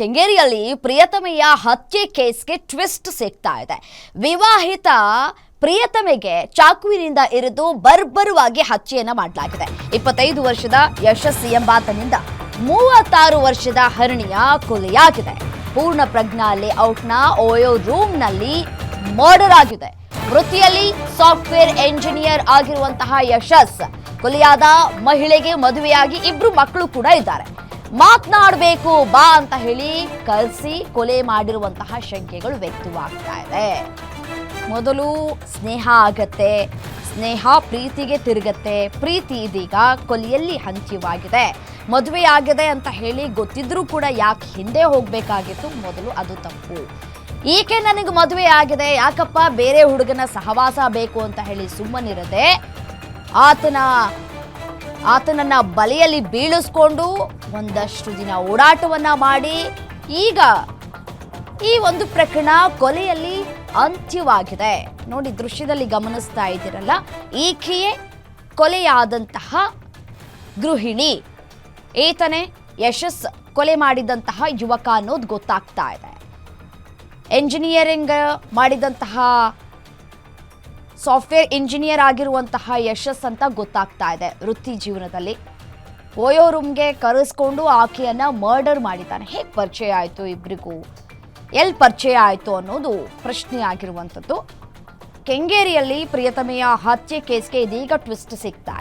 ಕೆಂಗೇರಿಯಲ್ಲಿ ಪ್ರಿಯತಮೆಯ ಹತ್ಯೆ ಕೇಸ್ಗೆ ಟ್ವಿಸ್ಟ್ ಸಿಗ್ತಾ ಇದೆ. ವಿವಾಹಿತ ಪ್ರಿಯತಮೆಗೆ ಚಾಕುವಿನಿಂದ ಇರಿದು ಬರ್ಬರವಾಗಿ ಹತ್ಯೆಯನ್ನು ಮಾಡಲಾಗಿದೆ. ಇಪ್ಪತ್ತೈದು ವರ್ಷದ ಯಶಸ್ವಿ ಎಂಬಾತನಿಂದ ಮೂವತ್ತಾರು ವರ್ಷದ ಹರಣಿಯ ಕೊಲೆಯಾಗಿದೆ. ಪೂರ್ಣ ಪ್ರಜ್ಞಾ ಲೇಔಟ್ನ ಓಯೋ ರೂಮ್ನಲ್ಲಿ ಮರ್ಡರ್ ಆಗಿದೆ. ವೃತ್ತಿಯಲ್ಲಿ ಸಾಫ್ಟ್ವೇರ್ ಎಂಜಿನಿಯರ್ ಆಗಿರುವಂತಹ ಯಶಸ್, ಕೊಲೆಯಾದ ಮಹಿಳೆಗೆ ಮದುವೆಯಾಗಿ ಇಬ್ರು ಮಕ್ಕಳು ಕೂಡ ಇದ್ದಾರೆ. ಮಾತನಾಡಬೇಕು, ಬಾ ಅಂತ ಹೇಳಿ ಕರೆಸಿ ಕೊಲೆ ಮಾಡಿರುವಂತಹ ಶಂಕೆಗಳು ವ್ಯಕ್ತವಾಗ್ತಾ ಇದೆ. ಮೊದಲು ಸ್ನೇಹ ಆಗತ್ತೆ, ಸ್ನೇಹ ಪ್ರೀತಿಗೆ ತಿರುಗತ್ತೆ, ಪ್ರೀತಿ ಇದೀಗ ಕೊಲೆಯಲ್ಲಿ ಹಂಚಿವಾಗಿದೆ ಮದುವೆ ಆಗಿದೆ ಅಂತ ಹೇಳಿ ಗೊತ್ತಿದ್ರೂ ಕೂಡ ಯಾಕೆ ಹಿಂದೆ ಹೋಗ್ಬೇಕಾಗಿತ್ತು? ಮೊದಲು ಅದು ತಪ್ಪು. ಈಕೆ ನನಗೆ ಮದುವೆ ಆಗಿದೆ, ಯಾಕಪ್ಪ ಬೇರೆ ಹುಡುಗನ ಸಹವಾಸ ಬೇಕು ಅಂತ ಹೇಳಿ ಸುಮ್ಮನಿರದೆ, ಆತನ ಆತನನ್ನ ಬಲೆಯಲ್ಲಿ ಬೀಳಿಸ್ಕೊಂಡು ಒಂದಷ್ಟು ದಿನ ಓಡಾಟವನ್ನ ಮಾಡಿ, ಈಗ ಈ ಒಂದು ಪ್ರಕರಣ ಕೊಲೆಯಲ್ಲಿ ಅಂತ್ಯವಾಗಿದೆ. ನೋಡಿ, ದೃಶ್ಯದಲ್ಲಿ ಗಮನಿಸ್ತಾ ಇದ್ದೀರಲ್ಲ, ಈಕೆಯೇ ಕೊಲೆಯಾದಂತಹ ಗೃಹಿಣಿ. ಈತನೇ ಯಶಸ್ ಕೊಲೆ ಮಾಡಿದಂತಹ ಯುವಕ ಅನ್ನೋದು ಗೊತ್ತಾಗ್ತಾ ಇದೆ. ಎಂಜಿನಿಯರಿಂಗ್ ಮಾಡಿದಂತಹ ಸಾಫ್ಟ್ವೇರ್ ಇಂಜಿನಿಯರ್ ಆಗಿರುವಂತಹ ಯಶಸ್ ಅಂತ ಗೊತ್ತಾಗ್ತಾ ಇದೆ. ವೃತ್ತಿ ಜೀವನದಲ್ಲಿ ಓಯೋ ರೂಮ್ಗೆ ಕರೆಸ್ಕೊಂಡು ಆಕೆಯನ್ನ ಮರ್ಡರ್ ಮಾಡಿದ್ದಾನೆ. ಹೇಗೆ ಪರಿಚಯ ಆಯಿತು ಇಬ್ಬರಿಗೂ ಎಲ್ಲಿ ಪರಿಚಯ ಆಯಿತು ಅನ್ನೋದು ಪ್ರಶ್ನೆ ಆಗಿರುವಂಥದ್ದು. ಕೆಂಗೇರಿಯಲ್ಲಿ ಪ್ರಿಯತಮೆಯ ಹತ್ಯೆ ಕೇಸ್ಗೆ ಇದೀಗ ಟ್ವಿಸ್ಟ್ ಸಿಗ್ತಾ